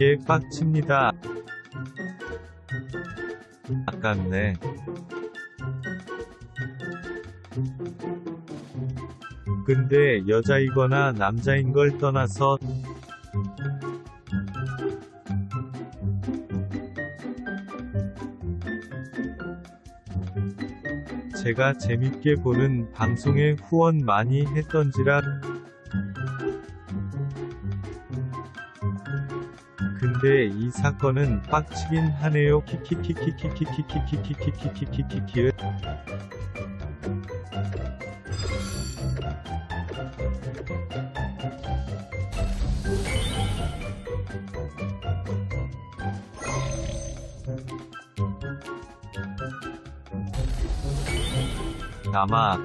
예, 개빡칩니다. 아깝네. 근데 여자이거나 남자인 걸 떠나서 제가 재밌게 보는 방송에 후원 많이 했던지라 근데 이 사건은 빡치긴 하네요 키키키키키키키키키키키키키키키 Thank you. 담아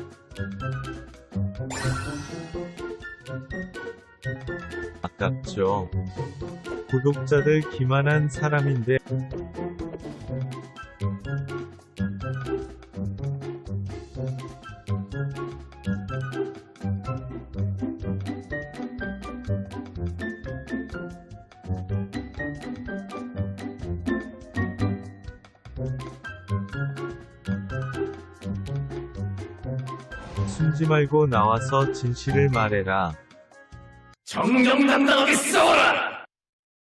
아깝죠. 구독자들 기만한 사람인데 숨지 말고 나와서 진실을 말해라. 정정당당하게 싸워라!